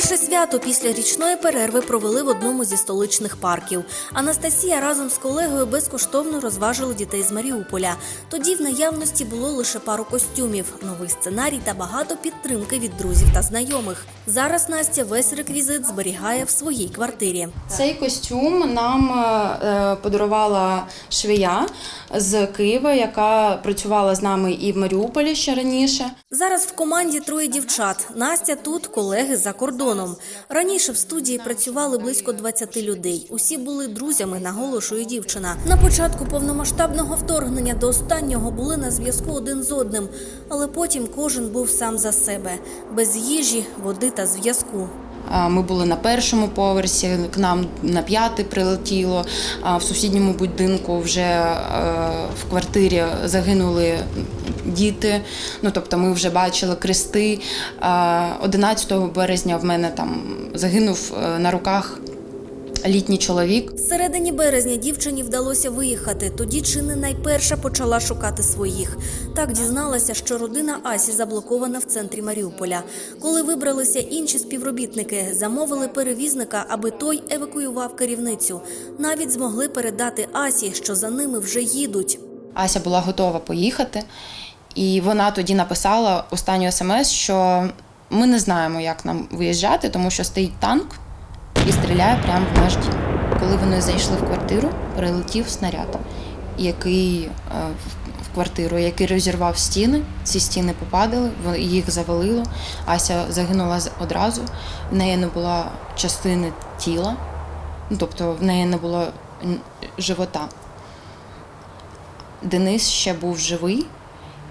Перше свято після річної перерви провели в одному зі столичних парків. Анастасія разом з колегою безкоштовно розважили дітей з Маріуполя. Тоді в наявності було лише пару костюмів, новий сценарій та багато підтримки від друзів та знайомих. Зараз Настя весь реквізит зберігає в своїй квартирі. Цей костюм нам е, подарувала швія з Києва, яка працювала з нами і в Маріуполі ще раніше. Зараз в команді троє дівчат. Настя тут, колеги за кордоном. Раніше в студії працювали близько 20 людей. Усі були друзями, наголошує дівчина. На початку повномасштабного вторгнення до останнього були на зв'язку один з одним, але потім кожен був сам за себе, без їжі, води та зв'язку. Ми були на першому поверсі, к нам на п'ятий прилетіло. А в сусідньому будинку вже е, в квартирі загинули діти. Ну тобто ми вже бачили крести. А 11 березня в мене там загинув е, на руках літній чоловік. Середині березня дівчині вдалося виїхати. Тоді чи не найперша почала шукати своїх. Так дізналася, що родина Асі заблокована в центрі Маріуполя. Коли вибралися інші співробітники, замовили перевізника, аби той евакуював керівницю. Навіть змогли передати Асі, що за ними вже їдуть. Ася була готова поїхати, і вона тоді написала останню смс, що ми не знаємо, як нам виїжджати, тому що стоїть танк і стріляє прямо в наш дім. Коли вони зайшли в квартиру, прилетів снаряд, який е, в- квартиру, який розірвав стіни. Ці стіни попадали, їх завалило. Ася загинула одразу. В неї не було частини тіла, ну, тобто в неї не було живота. Денис ще був живий,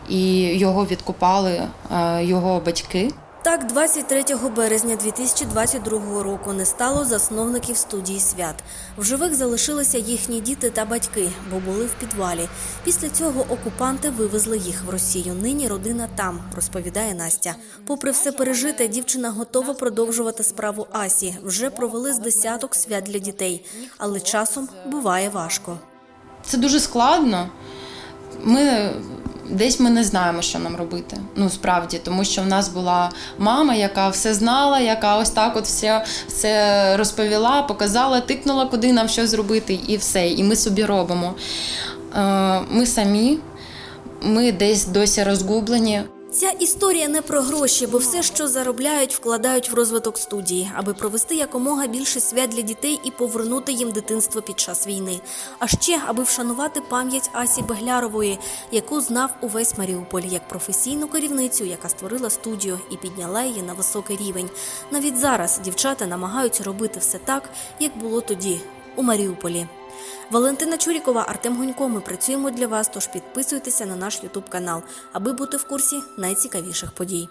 і його відкупали е, його батьки. Так, 23 березня 2022 року не стало засновників студії свят. В живих залишилися їхні діти та батьки, бо були в підвалі. Після цього окупанти вивезли їх в Росію. Нині родина там, розповідає Настя. Попри все пережите, дівчина готова продовжувати справу Асі. Вже провели з десяток свят для дітей, але часом буває важко. Це дуже складно. Ми десь ми не знаємо, що нам робити. Ну справді, тому що в нас була мама, яка все знала, яка ось так от все, все розповіла, показала, тикнула, куди нам що зробити, і все. І ми собі робимо. Е, Ми самі, ми десь досі розгублені. Ця історія не про гроші, бо все, що заробляють, вкладають в розвиток студії, аби провести якомога більше свят для дітей і повернути їм дитинство під час війни. А ще аби вшанувати пам'ять Асі Беглярової, яку знав увесь Маріуполь як професійну керівницю, яка створила студію і підняла її на високий рівень. Навіть зараз дівчата намагаються робити все так, як було тоді у Маріуполі. Валентина Чурікова, Артем Гунько. Ми працюємо для вас. Тож підписуйтеся на наш Ютуб канал, аби бути в курсі найцікавіших подій.